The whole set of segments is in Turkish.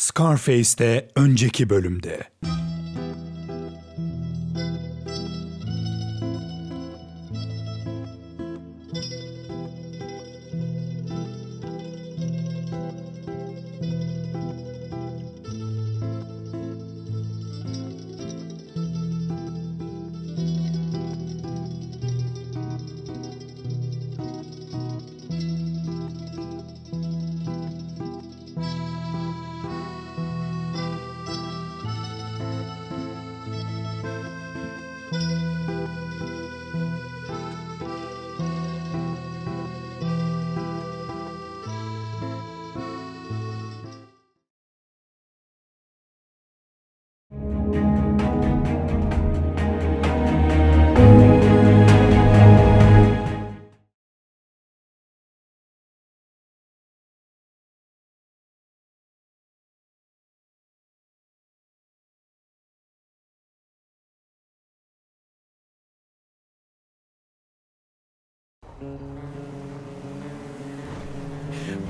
Scarface'de önceki bölümde.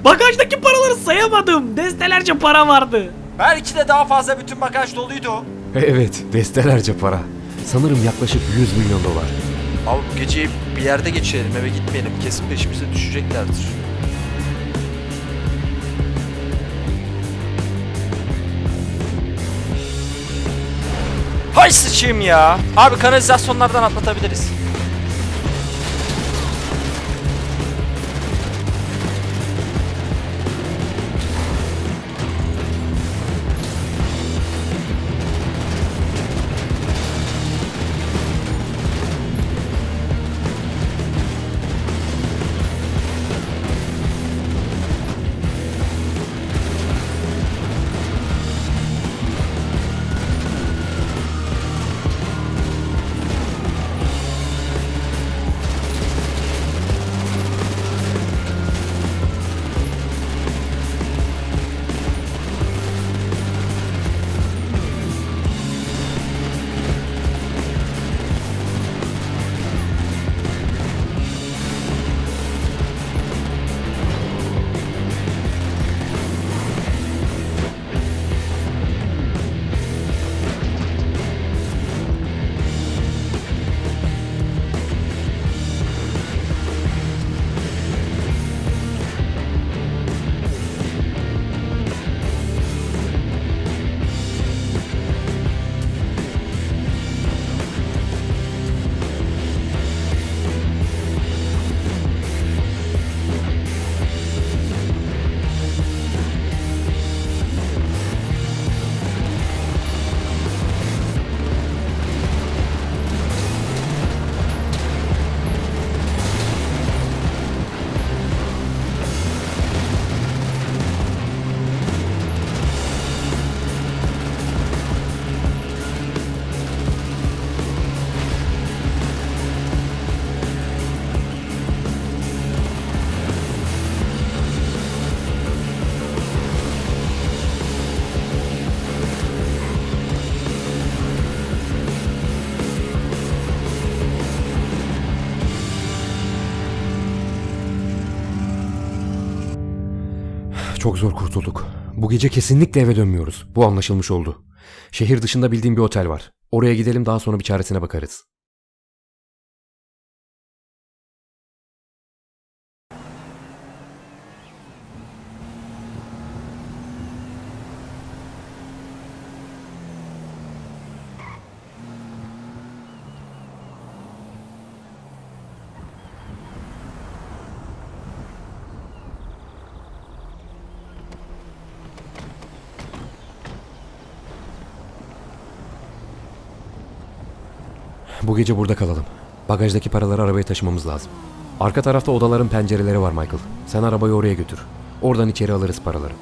Bagajdaki paraları sayamadım. Destelerce para vardı. Belki de daha fazla bütün bagaj doluydu. Evet, destelerce para. Sanırım yaklaşık 100 milyon dolar. Abi bu geceyi bir yerde geçirelim eve gitmeyelim. Kesin peşimize düşeceklerdir. Hay sıçayım ya. Abi kanalizasyonlardan atlatabiliriz. Çok zor kurtulduk. Bu gece kesinlikle eve dönmüyoruz. Bu anlaşılmış oldu. Şehir dışında bildiğim bir otel var. Oraya gidelim daha sonra bir çaresine bakarız. Bu gece burada kalalım. Bagajdaki paraları arabaya taşımamız lazım. Arka tarafta odaların pencereleri var Michael. Sen arabayı oraya götür. Oradan içeri alırız paraları.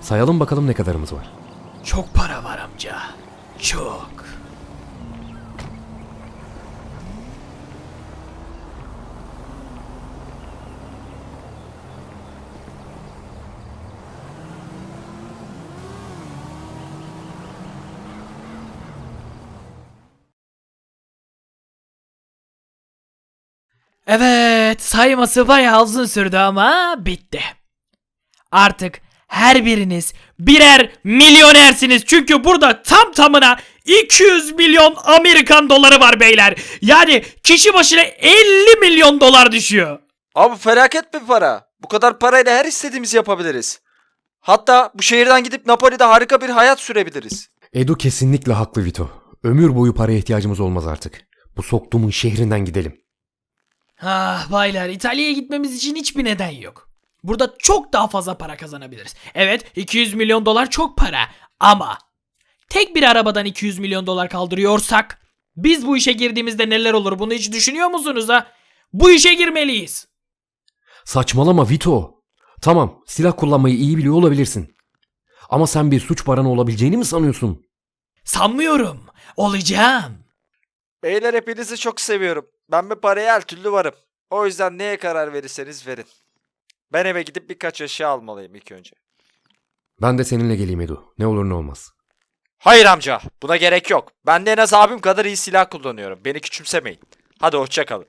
Sayalım bakalım ne kadarımız var. Çok para var amca. Çok. Evet, sayması bayağı uzun sürdü ama bitti. Artık her biriniz birer milyonersiniz. Çünkü burada tam tamına 200 milyon Amerikan doları var beyler. Yani kişi başına 50 milyon dolar düşüyor. Abi felaket bir para. Bu kadar parayla her istediğimizi yapabiliriz. Hatta bu şehirden gidip Napoli'de harika bir hayat sürebiliriz. Edu kesinlikle haklı Vito. Ömür boyu paraya ihtiyacımız olmaz artık. Bu soktuğumun şehrinden gidelim. Ah baylar İtalya'ya gitmemiz için hiçbir neden yok. Burada çok daha fazla para kazanabiliriz. Evet 200 milyon dolar çok para ama tek bir arabadan 200 milyon dolar kaldırıyorsak biz bu işe girdiğimizde neler olur bunu hiç düşünüyor musunuz ha? Bu işe girmeliyiz. Saçmalama Vito. Tamam, silah kullanmayı iyi biliyor olabilirsin. Ama sen bir suç paranı olabileceğini mi sanıyorsun? Sanmıyorum. Olacağım. Beyler hepinizi çok seviyorum. Ben bir paraya her türlü varım. O yüzden neye karar verirseniz verin. Ben eve gidip birkaç eşya almalıyım ilk önce. Ben de seninle geleyim Edu. Ne olur ne olmaz. Hayır amca. Buna gerek yok. Ben de en az abim kadar iyi silah kullanıyorum. Beni küçümsemeyin. Hadi hoşça kalın.